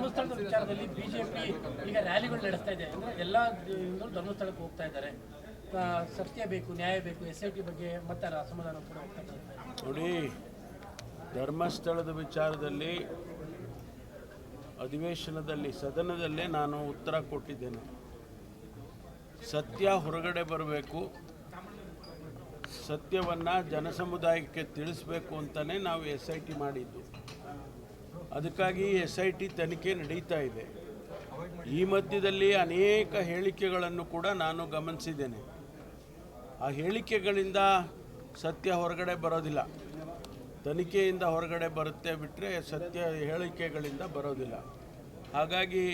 ಧರ್ಮಸ್ಥಳದ ವಿಚಾರದಲ್ಲಿ ಬಿಜೆಪಿ ಈಗ ರ್ಯಾಲಿಗಳು ನಡೆಸ್ತಾ ಇದೆ. ಅಂದ್ರೆ ಎಲ್ಲ ಧರ್ಮಸ್ಥಳಕ್ಕೆ ಹೋಗ್ತಾ ಇದ್ದಾರೆ. ಸತ್ಯ ಬೇಕು, ನ್ಯಾಯ ಬೇಕು ಎಸ್ ಐ ಟಿ ಬಗ್ಗೆ ಮತ್ತೆ ಅಸಮಾಧಾನ ಕೂಡ ಹೋಗ್ತಾ ನೋಡಿ, ಧರ್ಮಸ್ಥಳದ ವಿಚಾರದಲ್ಲಿ ಅಧಿವೇಶನದಲ್ಲಿ, ಸದನದಲ್ಲೇ ನಾನು ಉತ್ತರ ಕೊಟ್ಟಿದ್ದೇನೆ. ಸತ್ಯ ಹೊರಗಡೆ ಬರಬೇಕು. ಸತ್ಯವನ್ನು ಜನಸಮುದಾಯಕ್ಕೆ ತಿಳಿಸ್ಬೇಕು ಅಂತಲೇ ನಾವು ಎಸ್ ಐ ಟಿ ಮಾಡಿದ್ದು. ಅದಕ್ಕಾಗಿ ಎಸ್ ಐ ಟಿ ತನಿಖೆ ನಡೀತಾ ಇದೆ. ಈ ಮಧ್ಯದಲ್ಲಿ ಅನೇಕ ಹೇಳಿಕೆಗಳನ್ನು ಕೂಡ ನಾನು ಗಮನಿಸಿದ್ದೇನೆ. ಆ ಹೇಳಿಕೆಗಳಿಂದ ಸತ್ಯ ಹೊರಗಡೆ ಬರೋದಿಲ್ಲ. ತನಿಖೆಯಿಂದ ಹೊರಗಡೆ ಬರುತ್ತೆ ಬಿಟ್ಟರೆ ಸತ್ಯ ಹೇಳಿಕೆಗಳಿಂದ ಬರೋದಿಲ್ಲ. ಹಾಗಾಗಿ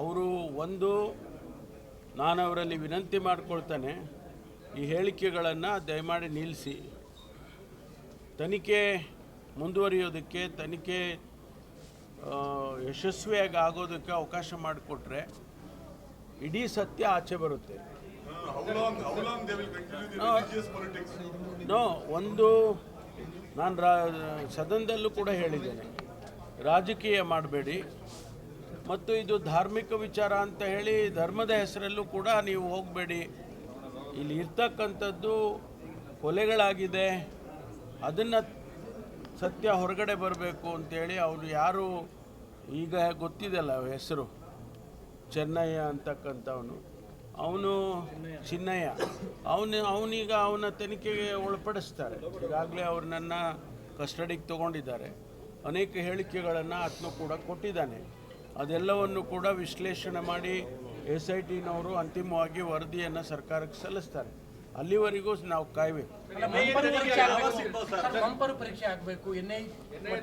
ಅವರು ಒಂದು ನಾನು ಅವರಲ್ಲಿ ವಿನಂತಿ ಮಾಡಿಕೊಳ್ತೇನೆ, ಈ ಹೇಳಿಕೆಗಳನ್ನು ದಯಮಾಡಿ ನಿಲ್ಲಿಸಿ. ತನಿಖೆ ಮುಂದುವರಿಯೋದಕ್ಕೆ, ತನಿಖೆ ಯಶಸ್ವಿಯಾಗಿ ಆಗೋದಕ್ಕೆ ಅವಕಾಶ ಮಾಡಿಕೊಟ್ರೆ ಇಡೀ ಸತ್ಯ ಆಚೆ ಬರುತ್ತೆ? ನೋ, ಒಂದು ನಾನು ರಾ, ಸದನದಲ್ಲೂ ಕೂಡ ಹೇಳಿದ್ದೇನೆ. ರಾಜಕೀಯ ಮಾಡಬೇಡಿ. ಮತ್ತು ಇದು ಧಾರ್ಮಿಕ ವಿಚಾರ ಅಂತ ಹೇಳಿ ಧರ್ಮದ ಹೆಸರಲ್ಲೂ ಕೂಡ ನೀವು ಹೋಗಬೇಡಿ. ಇಲ್ಲಿ ಇರ್ತಕ್ಕಂಥದ್ದು ಕೊಲೆಗಳಾಗಿದೆ. ಅದನ್ನು ಸತ್ಯ ಹೊರಗಡೆ ಬರಬೇಕು ಅಂತೇಳಿ ಅವರು ಯಾರು ಈಗ ಗೊತ್ತಿದೆಯಲ್ಲ ಹೆಸರು. ಚೆನ್ನಯ್ಯ ಅಂತಕ್ಕಂಥವನು. ಅವನು ಚಿನ್ನಯ್ಯ. ಅವನು, ಅವನೀಗ ಅವನ ತನಿಖೆಗೆ ಒಳಪಡಿಸ್ತಾರೆ. ಈಗಾಗಲೇ ಅವರು ನನ್ನ ಕಸ್ಟಡಿಗೆ ತಗೊಂಡಿದ್ದಾರೆ. ಅನೇಕ ಹೇಳಿಕೆಗಳನ್ನು ಆತನು ಕೂಡ ಕೊಟ್ಟಿದ್ದಾನೆ. ಅದೆಲ್ಲವನ್ನು ಕೂಡ ವಿಶ್ಲೇಷಣೆ ಮಾಡಿ ಎಸ್ ಐ ಟಿನವರು ಅಂತಿಮವಾಗಿ ವರದಿಯನ್ನು ಸರ್ಕಾರಕ್ಕೆ ಸಲ್ಲಿಸ್ತಾರೆ. ಅಲ್ಲಿವರೆಗೂ ನಾವು ಕಾಯಬೇಕು. ಪರೀಕ್ಷೆ ಆಗ್ಬೇಕು? ಸರ್, ಮಂಪರು ಪರೀಕ್ಷೆ ಆಗಬೇಕು. ಎನ್ ಐ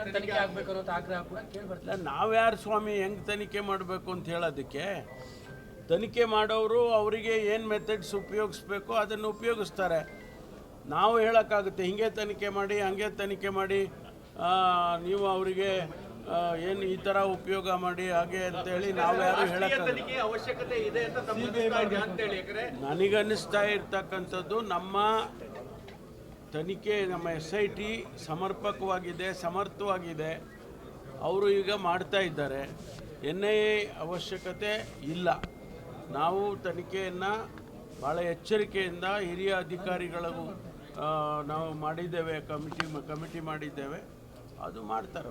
ತನಿಖೆ ಆಗಬೇಕು. ಅನ್ನೋ ಆಗ್ರಹ ಕೂಡ ಕೇಳಿ ಬರ್ತಾರೆ ನಾವ್ಯಾರು ಸ್ವಾಮಿ ಹೆಂಗೆ ತನಿಖೆ ಮಾಡಬೇಕು ಅಂತ ಹೇಳೋದಕ್ಕೆ ತನಿಖೆ ಮಾಡೋರು ಅವರಿಗೆ ಏನು ಮೆಥಡ್ಸ್ ಉಪಯೋಗಿಸ್ಬೇಕು ಅದನ್ನು ಉಪಯೋಗಿಸ್ತಾರೆ. ನಾವು ಹೇಳೋಕ್ಕಾಗುತ್ತೆ ಹಿಂಗೆ ತನಿಖೆ ಮಾಡಿ ಹಂಗೆ ತನಿಖೆ ಮಾಡಿ ಆ, ನೀವು ಅವರಿಗೆ ಏನು ಈ ಥರ ಉಪಯೋಗ ಮಾಡಿ ಹಾಗೆ ಅಂತೇಳಿ ನಾವು ಯಾರು ಹೇಳಕ್ಕೆ ಅಂತ ನನಗನ್ನಿಸ್ತಾ ಇರ್ತಕ್ಕಂಥದ್ದು ನಮ್ಮ ತನಿಖೆ ನಮ್ಮ ಎಸ್ ಐ ಟಿ ಸಮರ್ಪಕವಾಗಿದೆ ಸಮರ್ಥವಾಗಿದೆ. ಅವರು ಈಗ ಮಾಡ್ತಾ ಇದ್ದಾರೆ. ಎನ್ ಐ ಎ ಅವಶ್ಯಕತೆ ಇಲ್ಲ. ನಾವು ತನಿಖೆಯನ್ನು ಭಾಳ ಎಚ್ಚರಿಕೆಯಿಂದ ಹಿರಿಯ ಅಧಿಕಾರಿಗಳಿಗೂ ನಾವು ಮಾಡಿದ್ದೇವೆ ಕಮಿಟಿ ಕಮಿಟಿ ಮಾಡಿದ್ದೇವೆ. ಅದು ಮಾಡ್ತಾರೆ?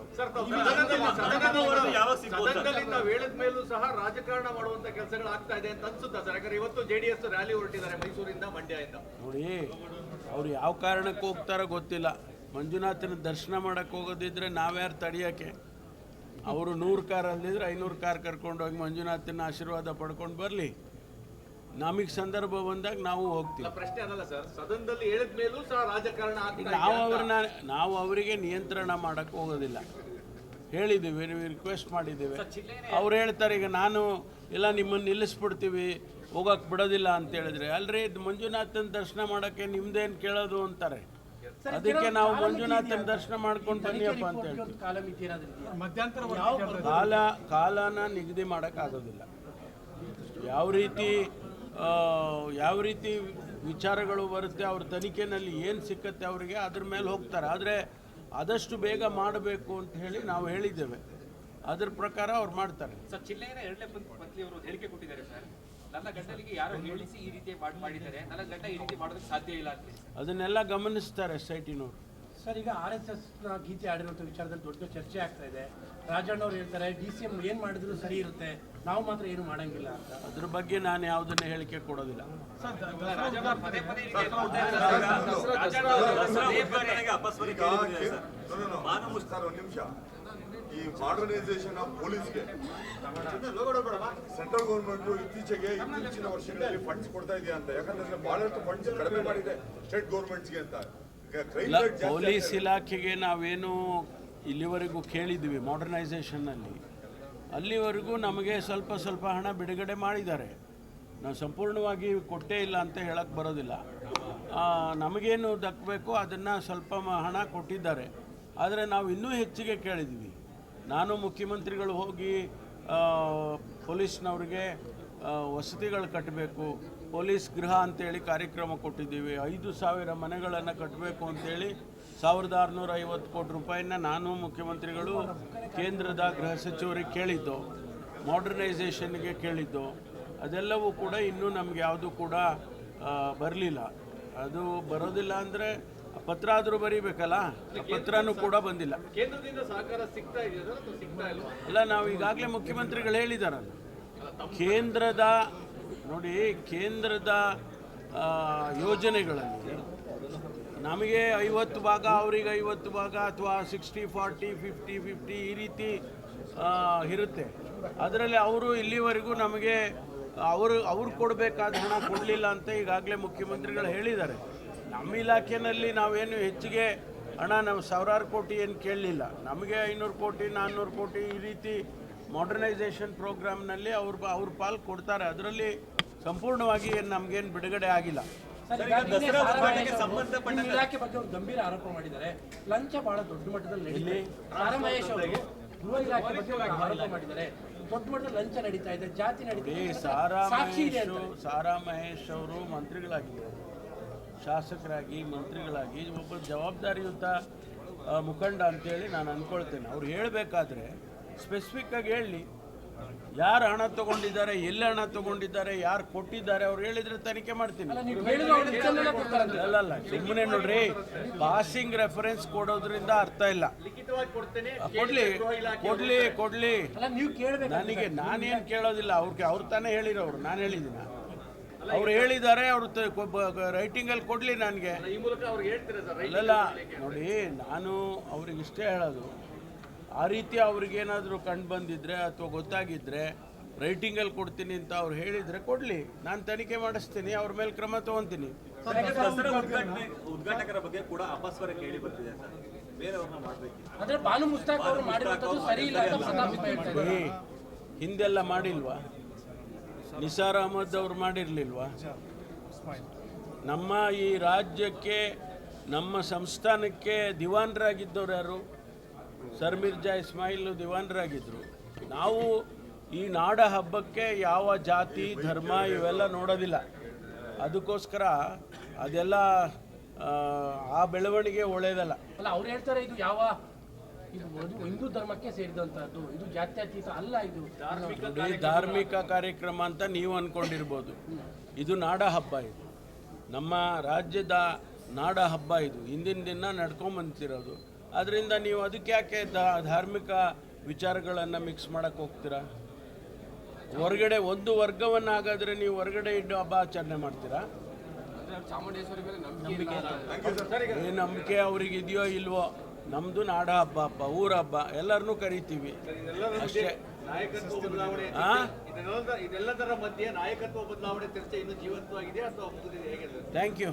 ಮೇಲೂ ಸಹ ರಾಜಕಾರಣ ಮಾಡುವಂತ ಕೆಲಸಗಳು ಆಗ್ತಾ ಇದೆ ಅಂತ ಅನ್ಸುತ್ತಾ ಸರ್? ಯಾಕಂದ್ರೆ ಇವತ್ತು ಜೆಡಿಎಸ್ ರ್ಯಾಲಿ ಹೊರಟಿದ್ದಾರೆ ಮೈಸೂರಿಂದ ಮಂಡ್ಯದಿಂದ. ನೋಡಿ ಅವ್ರು ಯಾವ ಕಾರಣಕ್ಕೆ ಹೋಗ್ತಾರೋ ಗೊತ್ತಿಲ್ಲ. ಮಂಜುನಾಥನ ದರ್ಶನ ಮಾಡಕ್ಕೆ ಹೋಗೋದಿದ್ರೆ ನಾವ್ಯಾರು ತಡೆಯೋಕ್ಕೆ? ಅವರು ನೂರು ಕಾರ್ ಅಲ್ಲಿದ್ರೆ ಐನೂರು ಕಾರ್ ಕರ್ಕೊಂಡೋಗಿ ಮಂಜುನಾಥನ ಆಶೀರ್ವಾದ ಪಡ್ಕೊಂಡು ಬರಲಿ. ನಮಗೆ ಸಂದರ್ಭ ಬಂದಾಗ ನಾವು ಹೋಗ್ತೀವಿ. ಪ್ರಶ್ನೆ ಅದಲ್ಲ ಸರ್. ಸದನದಲ್ಲಿ ಹೇಳಿದ ಮೇಲೂ ಸಹ ರಾಜಕಾರಣ ನಾವು ಅವ್ರನ್ನ ನಾವು ಅವರಿಗೆ ನಿಯಂತ್ರಣ ಮಾಡಕ್ಕೆ ಹೋಗೋದಿಲ್ಲ. ಹೇಳಿದ್ದೀವಿ ನೀವು ರಿಕ್ವೆಸ್ಟ್ ಮಾಡಿದ್ದೀವಿ. ಅವ್ರು ಹೇಳ್ತಾರೆ ಈಗ ನಾನು ಎಲ್ಲ ನಿಮ್ಮನ್ನು ನಿಲ್ಲಿಸ್ಬಿಡ್ತೀವಿ ಹೋಗಕ್ಕೆ ಬಿಡೋದಿಲ್ಲ ಅಂತ ಹೇಳಿದ್ರೆ. ಅಲ್ರಿ ಇದು ಮಂಜುನಾಥನ ದರ್ಶನ ಮಾಡೋಕ್ಕೆ ನಿಮ್ದೇನು ಕೇಳೋದು ಅಂತಾರೆ. ಅದಕ್ಕೆ ನಾವು ಮಂಜುನಾಥನ ದರ್ಶನ ಮಾಡ್ಕೊಂಡು ಬನ್ನಿಯಪ್ಪ ಅಂತ ಹೇಳ್ತೀವಿ. ಕಾಲ ಕಾಲನ ನಿಗದಿ ಮಾಡೋಕ್ಕಾಗೋದಿಲ್ಲ ಯಾವ ರೀತಿ ಯಾವ ರೀತಿ ವಿಚಾರಗಳು ಬರುತ್ತೆ ಅವ್ರ ತನಿಖೆನಲ್ಲಿ ಏನು ಸಿಕ್ಕತ್ತೆ ಅವರಿಗೆ ಅದ್ರ ಮೇಲೆ ಹೋಗ್ತಾರೆ. ಆದರೆ ಆದಷ್ಟು ಬೇಗ ಮಾಡಬೇಕು ಅಂತ ಹೇಳಿ ನಾವು ಹೇಳಿದ್ದೇವೆ. ಅದ್ರ ಪ್ರಕಾರ ಅವ್ರು ಮಾಡ್ತಾರೆ. ಸರ್ ಚಿಲ್ಲಯ್ಯನ ಎರಡನೇ ಪತ್ನಿ ಅವರು ಹೇಳಿಕೆ ಕೊಟ್ಟಿದ್ದಾರೆ ಸರ್. ನನ್ನ ಗಂಡನಿಗೆ ಯಾರೋ ಹೇಳಿಸಿ ಈ ರೀತಿ ಮಾಡ್- ಮಾಡಿದ್ದಾರೆ. ನನ್ನ ಗಂಡ ಈ ರೀತಿ ಮಾಡೋದಕ್ಕೆ ಸಾಧ್ಯ ಇಲ್ಲ ಅದನ್ನೆಲ್ಲ ಗಮನಿಸ್ತಾರೆ ಎಸ್ ಐ ಟಿನವರು ಸರ್ ಈಗ ಆರ್ ಎಸ್ ಎಸ್ನ ಗೀತೆ ಆಡಿರುವಂಥ ವಿಚಾರದಲ್ಲಿ ದೊಡ್ಡ ಚರ್ಚೆ ಆಗ್ತಾ ಇದೆ. ರಾಜಣ್ಣ ಅವ್ರು ಹೇಳ್ತಾರೆ ಡಿ ಸಿ ಎಂ ಏನ್ ಮಾಡಿದ್ರು ಸರಿ ಇರುತ್ತೆ ನಾವು ಮಾತ್ರ ಏನು ಮಾಡಂಗಿಲ್ಲ ಅಂತ. ಅದ್ರ ಬಗ್ಗೆ ನಾನು ಯಾವುದನ್ನ ಹೇಳಿಕೆ ಕೊಡೋದಿಲ್ಲ. ನಿಮಿಷ. ಈ ಮಾಡರ್ನೈಸೇಷನ್ ಆಫ್ ಪೊಲೀಸ್ಗೆ ಸೆಂಟ್ರಲ್ ಗೌರ್ಮೆಂಟ್ ಇತ್ತೀಚೆಗೆ ಇತ್ತೀಚಿನ ವರ್ಷಗಳಲ್ಲಿ ಫಂಡ್ಸ್ ಕೊಡ್ತಾ ಇದೆಯಾ ಅಂತ. ಯಾಕಂದ್ರೆ ಬಹಳಷ್ಟು ಫಂಡ್ಸ್ ಕಡಿಮೆ ಮಾಡಿದೆ ಸ್ಟೇಟ್ ಗೌರ್ಮೆಂಟ್ಸ್ಗೆ ಅಂತ. ಇಲ್ಲ ಪೊಲೀಸ್ ಇಲಾಖೆಗೆ ನಾವೇನು ಇಲ್ಲಿವರೆಗೂ ಕೇಳಿದ್ವಿ ಮಾಡರ್ನೈಸೇಷನ್ನಲ್ಲಿ ಅಲ್ಲಿವರೆಗೂ ನಮಗೆ ಸ್ವಲ್ಪ ಸ್ವಲ್ಪ ಹಣ ಬಿಡುಗಡೆ ಮಾಡಿದ್ದಾರೆ. ನಾವು ಸಂಪೂರ್ಣವಾಗಿ ಕೊಟ್ಟೇ ಇಲ್ಲ ಅಂತ ಹೇಳಕ್ಕೆ ಬರೋದಿಲ್ಲ. ನಮಗೇನು ದಕ್ಕಬೇಕು ಅದನ್ನು ಸ್ವಲ್ಪ ಹಣ ಕೊಟ್ಟಿದ್ದಾರೆ. ಆದರೆ ನಾವು ಇನ್ನೂ ಹೆಚ್ಚಿಗೆ ಕೇಳಿದ್ವಿ. ನಾನು ಮುಖ್ಯಮಂತ್ರಿಗಳು ಹೋಗಿ ಪೊಲೀಸ್ನವ್ರಿಗೆ ವಸತಿಗಳು ಕಟ್ಟಬೇಕು ಪೊಲೀಸ್ ಗೃಹ ಅಂತೇಳಿ ಕಾರ್ಯಕ್ರಮ ಕೊಟ್ಟಿದ್ದೀವಿ. ಐದು ಸಾವಿರ ಮನೆಗಳನ್ನು ಕಟ್ಟಬೇಕು ಅಂತೇಳಿ ಸಾವಿರದ ಆರುನೂರ ಐವತ್ತು ಕೋಟಿ ರೂಪಾಯಿನ ನಾನು ಮುಖ್ಯಮಂತ್ರಿಗಳು ಕೇಂದ್ರದ ಗೃಹ ಸಚಿವರಿಗೆ ಕೇಳಿದ್ದು ಮಾಡರ್ನೈಸೇಷನ್ಗೆ ಕೇಳಿದ್ದು. ಅದೆಲ್ಲವೂ ಕೂಡ ಇನ್ನೂ ನಮ್ಗೆ ಯಾವುದು ಕೂಡ ಬರಲಿಲ್ಲ. ಅದು ಬರೋದಿಲ್ಲ ಅಂದರೆ ಪತ್ರ ಆದರೂ ಬರೀಬೇಕಲ್ಲ? ಪತ್ರನೂ ಕೂಡ ಬಂದಿಲ್ಲ. ಕೇಂದ್ರದಿಂದ ಸಹಕಾರ ಸಿಗ್ತಾ ಇದೆಯಾ ಸರ್ ಸಿಗ್ತಾ ಇಲ್ವಾ ಅಲ್ಲ ನಾವು ಈಗಾಗಲೇ ಮುಖ್ಯಮಂತ್ರಿಗಳು ಹೇಳಿದಾರಲ್ಲ. ಕೇಂದ್ರದ, ನೋಡಿ, ಕೇಂದ್ರದ ಯೋಜನೆಗಳಲ್ಲಿ ನಮಗೆ ಐವತ್ತು ಭಾಗ, ಅವ್ರಿಗೆ ಐವತ್ತು ಭಾಗ ಅಥವಾ ಸಿಕ್ಸ್ಟಿ, ಫಾರ್ಟಿ, ಫಿಫ್ಟಿ ಫಿಫ್ಟಿ ಈ ರೀತಿ ಇರುತ್ತೆ. ಅದರಲ್ಲಿ ಅವರು ಇಲ್ಲಿವರೆಗೂ ನಮಗೆ ಅವರು, ಅವ್ರು ಕೊಡಬೇಕಾದ ಹಣ ಕೊಡಲಿಲ್ಲ ಅಂತ ಈಗಾಗಲೇ ಮುಖ್ಯಮಂತ್ರಿಗಳು ಹೇಳಿದ್ದಾರೆ. ನಮ್ಮ ಇಲಾಖೆಯಲ್ಲಿ ನಾವೇನು ಹೆಚ್ಚಿಗೆ ಹಣ, ನಾವು ಸಾವಿರಾರು ಕೋಟಿ ಏನು ಕೇಳಲಿಲ್ಲ. ನಮಗೆ ಐನೂರು ಕೋಟಿ, ನಾನ್ನೂರು ಕೋಟಿ ಈ ರೀತಿ ಮಾಡರ್ನೈಸೇಷನ್ ಪ್ರೋಗ್ರಾಮ್ನಲ್ಲಿ ಅವ್ರ ಅವ್ರ ಪಾಲು ಕೊಡ್ತಾರೆ. ಅದರಲ್ಲಿ ಸಂಪೂರ್ಣವಾಗಿ ಏನು ನಮಗೇನು ಬಿಡುಗಡೆ ಆಗಿಲ್ಲ. ಅವರು ಇಲಾಖೆ ಬಗ್ಗೆ ಒಂದು ಗಂಭೀರ ಆರೋಪ ಮಾಡಿದ್ದಾರೆ. ಲಂಚ ಬಹಳ ದೊಡ್ಡ ಮಟ್ಟದಲ್ಲಿ ಸಾರಾ ಮಹೇಶ್ ಅವರು ಗೃಹ ಇಲಾಖೆ ಬಗ್ಗೆ ಒಂದು ಆರೋಪ ಮಾಡಿದ್ದಾರೆ. ದೊಡ್ಡ ಮಟ್ಟದಲ್ಲಿ ಲಂಚ ನಡೀತಾ ಇದೆ. ಜಾತಿ ನಡೀತಾ ಇದೆ. ಸಾರಾ ಮಹೇಶ್ ಸಾರಾ ಮಹೇಶ್ ಅವರು ಮಂತ್ರಿಗಳಾಗಿದ್ದಾರೆ. ಶಾಸಕರಾಗಿ ಮಂತ್ರಿಗಳಾಗಿ ಒಬ್ಬ ಜವಾಬ್ದಾರಿಯುತ ಮುಖಂಡ ಅಂತೇಳಿ ನಾನು ಅಂದ್ಕೊಳ್ತೇನೆ ಅವ್ರು ಹೇಳಬೇಕಾದ್ರೆ ಸ್ಪೆಸಿಫಿಕ್ಕಾಗಿ ಹೇಳಿ. ಯಾರು ಹಣ ತಗೊಂಡಿದ್ದಾರೆ ಎಲ್ಲಿ ಹಣ ತಗೊಂಡಿದ್ದಾರೆ ಯಾರು ಕೊಟ್ಟಿದ್ದಾರೆ ಅವ್ರು ಹೇಳಿದ್ರೆ ತನಿಖೆ ಮಾಡ್ತೀನಿ. ಅಲ್ಲಲ್ಲ ಸುಮ್ಮನೆ ನೋಡ್ರಿ ಪಾಸಿಂಗ್ ರೆಫರೆನ್ಸ್ ಕೊಡೋದ್ರಿಂದ ಅರ್ಥ ಇಲ್ಲ. ಲಿಖಿತವಾಗಿ ಕೊಡ್ತೇನೆ ಕೊಡ್ಲಿ ಕೊಡ್ಲಿ ಕೊಡ್ಲಿ. ಅಲ್ಲ ನೀವು ಕೇಳಬೇಕು ನನಗೆ ನಾನೇನು ಕೇಳೋದಿಲ್ಲ ಅವ್ರಿಗೆ ಅವ್ರು ತಾನೇ ಹೇಳಿರೋರು ನಾನು ಹೇಳಿದ್ದೀನಿ. ಅವ್ರು ಹೇಳಿದ್ದಾರೆ ಅವರು ರೈಟಿಂಗಲ್ಲಿ ಕೊಡಲಿ ನನಗೆ. ಈ ಮೂಲಕ ಅವ್ರಿಗೆ ಹೇಳ್ತೀರಾ ಸರ್? ರೈತ ಅಲ್ಲಲ್ಲ ನೋಡಿ ನಾನು ಅವ್ರಿಗೆ ಇಷ್ಟೇ ಹೇಳೋದು ಆ ರೀತಿ ಅವ್ರಿಗೇನಾದರೂ ಕಂಡು ಬಂದಿದ್ರೆ ಅಥವಾ ಗೊತ್ತಾಗಿದ್ದರೆ ರೈಟಿಂಗಲ್ಲಿ ಕೊಡ್ತೀನಿ ಅಂತ ಅವ್ರು ಹೇಳಿದರೆ ಕೊಡಲಿ. ನಾನು ತನಿಖೆ ಮಾಡಿಸ್ತೀನಿ ಅವ್ರ ಮೇಲೆ ಕ್ರಮ ತೊಗೊತೀನಿ. ಉದ್ಘಾಟಕರ ಬಗ್ಗೆ ಕೂಡ ಅಪಸ್ವರ ಕೇಳಿ ಬರ್ತಿದೆ ಹಿಂದೆಲ್ಲ ಮಾಡಿಲ್ವಾ? ನಿಸಾರ್ ಅಹಮದ್ ಅವ್ರು ಮಾಡಿರಲಿಲ್ವಾ? ನಮ್ಮ ಈ ರಾಜ್ಯಕ್ಕೆ ನಮ್ಮ ಸಂಸ್ಥಾನಕ್ಕೆ ದಿವಾನರಾಗಿದ್ದವ್ರು ಯಾರು? ಸರ್ ಮಿರ್ಜಾ ಇಸ್ಮಾಯಿಲ್ ದಿವಾನರಾಗಿದ್ದರು ನಾವು ಈ ನಾಡ ಹಬ್ಬಕ್ಕೆ ಯಾವ ಜಾತಿ ಧರ್ಮ ಇವೆಲ್ಲ ನೋಡೋದಿಲ್ಲ. ಅದಕ್ಕೋಸ್ಕರ ಅದೆಲ್ಲ ಆ, ಬೆಳವಣಿಗೆ ಒಳ್ಳೇದಲ್ಲ. ಅಲ್ಲ ಅವ್ರು ಹೇಳ್ತಾರೆ ಇದು ಯಾವ ಇದು ಹಿಂದೂ ಧರ್ಮಕ್ಕೆ ಸೇರಿದಂತಹದ್ದು ಇದು ಜಾತ್ಯತೀತ ಅಲ್ಲ ಇದು. ಧಾರ್ಮಿಕ ಧಾರ್ಮಿಕ ಕಾರ್ಯಕ್ರಮ ಅಂತ ನೀವು ಅಂದ್ಕೊಂಡಿರ್ಬೋದು ಇದು ನಾಡ ಹಬ್ಬ ಇದು. ನಮ್ಮ ರಾಜ್ಯದ ನಾಡ ಹಬ್ಬ ಇದು. ಹಿಂದಿನ ದಿನ ನಡ್ಕೊಂಬಂತಿರೋದು. ಅದರಿಂದ ನೀವು ಅದಕ್ಕೆ ಯಾಕೆ ಧಾರ್ಮಿಕ ವಿಚಾರಗಳನ್ನು ಮಿಕ್ಸ್ ಮಾಡಕ್ಕೆ ಹೋಗ್ತೀರಾ? ಹೊರಗಡೆ ಒಂದು ವರ್ಗವನ್ನು ಹಾಗಾದರೆ ನೀವು ಹೊರಗಡೆ ಇಟ್ಟು ಹಬ್ಬ ಆಚರಣೆ ಮಾಡ್ತೀರಾ ಏ ನಂಬಿಕೆ ಅವ್ರಿಗೆ ಇದೆಯೋ ಇಲ್ವೋ? ನಮ್ಮದು ನಾಡ ಹಬ್ಬ ಹಬ್ಬ ಊರ ಹಬ್ಬ ಎಲ್ಲರನ್ನೂ ಕರಿತೀವಿ. ಅಷ್ಟೇ. ನಾಯಕತ್ವ ಬದಲಾವಣೆ ಆ? ಇದೆಲ್ಲದರ ಮಧ್ಯೆ ನಾಯಕತ್ವ ಬದಲಾವಣೆ ಚರ್ಚೆ ಇನ್ನು ಜೀವಂತವಾಗಿದೆ ಅಥವಾ ಮುಗಿದಿದೆ? ಹೇಗೆ ಥ್ಯಾಂಕ್ ಯು